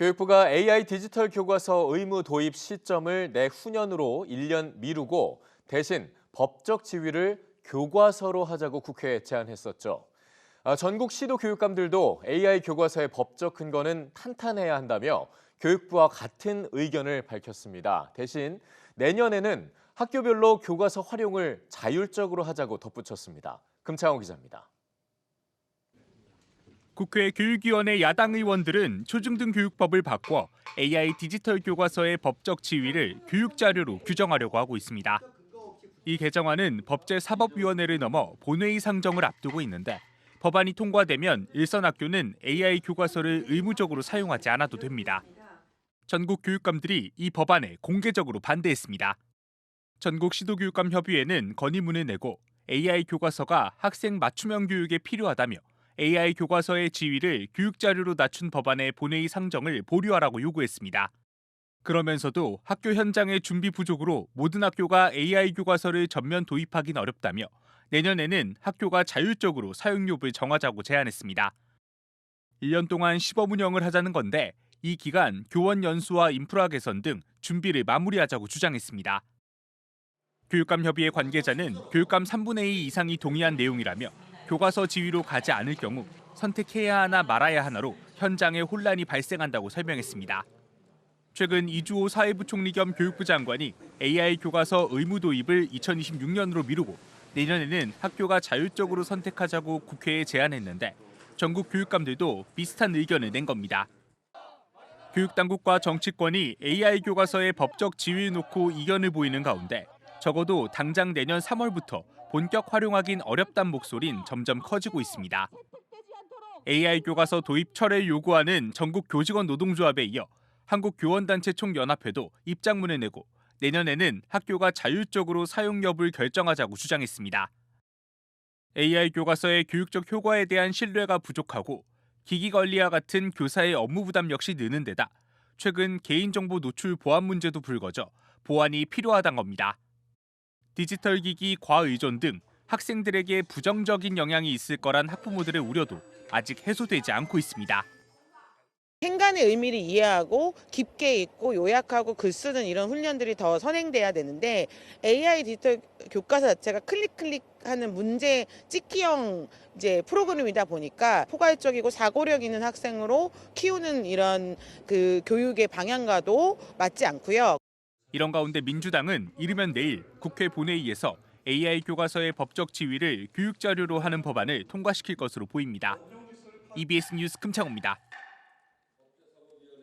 교육부가 AI 디지털 교과서 의무 도입 시점을 내후년으로 1년 미루고 대신 법적 지위를 교과서로 하자고 국회에 제안했었죠. 아, 전국 시도 교육감들도 AI 교과서의 법적 근거는 탄탄해야 한다며 교육부와 같은 의견을 밝혔습니다. 대신 내년에는 학교별로 교과서 활용을 자율적으로 하자고 덧붙였습니다. 금창호 기자입니다. 국회 교육위원회 야당 의원들은 초중등 교육법을 바꿔 AI 디지털 교과서의 법적 지위를 교육 자료로 규정하려고 하고 있습니다. 이 개정안은 법제사법위원회를 넘어 본회의 상정을 앞두고 있는데 법안이 통과되면 일선 학교는 AI 교과서를 의무적으로 사용하지 않아도 됩니다. 전국 교육감들이 이 법안에 공개적으로 반대했습니다. 전국 시도교육감 협의회는 건의문을 내고 AI 교과서가 학생 맞춤형 교육에 필요하다며 AI 교과서의 지위를 교육 자료로 낮춘 법안의 본회의 상정을 보류하라고 요구했습니다. 그러면서도 학교 현장의 준비 부족으로 모든 학교가 AI 교과서를 전면 도입하긴 어렵다며 내년에는 학교가 자율적으로 사용 여부를 정하자고 제안했습니다. 1년 동안 시범 운영을 하자는 건데 이 기간 교원 연수와 인프라 개선 등 준비를 마무리하자고 주장했습니다. 교육감 협의회 관계자는 교육감 3분의 2 이상이 동의한 내용이라며 교과서 지위로 가지 않을 경우 선택해야 하나 말아야 하나로 현장에 혼란이 발생한다고 설명했습니다. 최근 이주호 사회부 총리 겸 교육부 장관이 AI 교과서 의무 도입을 2026년으로 미루고 내년에는 학교가 자율적으로 선택하자고 국회에 제안했는데 전국 교육감들도 비슷한 의견을 낸 겁니다. 교육당국과 정치권이 AI 교과서의 법적 지위를 놓고 이견을 보이는 가운데 적어도 당장 내년 3월부터 본격 활용하긴 어렵단 목소린 점점 커지고 있습니다. AI 교과서 도입 철회를 요구하는 전국 교직원 노동조합에 이어 한국교원단체 총연합회도 입장문을 내고 내년에는 학교가 자율적으로 사용 여부를 결정하자고 주장했습니다. AI 교과서의 교육적 효과에 대한 신뢰가 부족하고 기기 관리와 같은 교사의 업무 부담 역시 느는 데다 최근 개인정보 노출 보안 문제도 불거져 보완이 필요하단 겁니다. 디지털 기기 과의존 등 학생들에게 부정적인 영향이 있을 거란 학부모들의 우려도 아직 해소되지 않고 있습니다. 행간의 의미를 이해하고 깊게 읽고 요약하고 글 쓰는 이런 훈련들이 더 선행돼야 되는데 AI 디지털 교과서 자체가 클릭 클릭하는 문제 찍기형 이제 프로그램이다 보니까 포괄적이고 사고력 있는 학생으로 키우는 이런 그 교육의 방향과도 맞지 않고요. 이런 가운데 민주당은 이르면 내일 국회 본회의에서 AI 교과서의 법적 지위를 교육 자료로 하는 법안을 통과시킬 것으로 보입니다. EBS 뉴스 금창호입니다.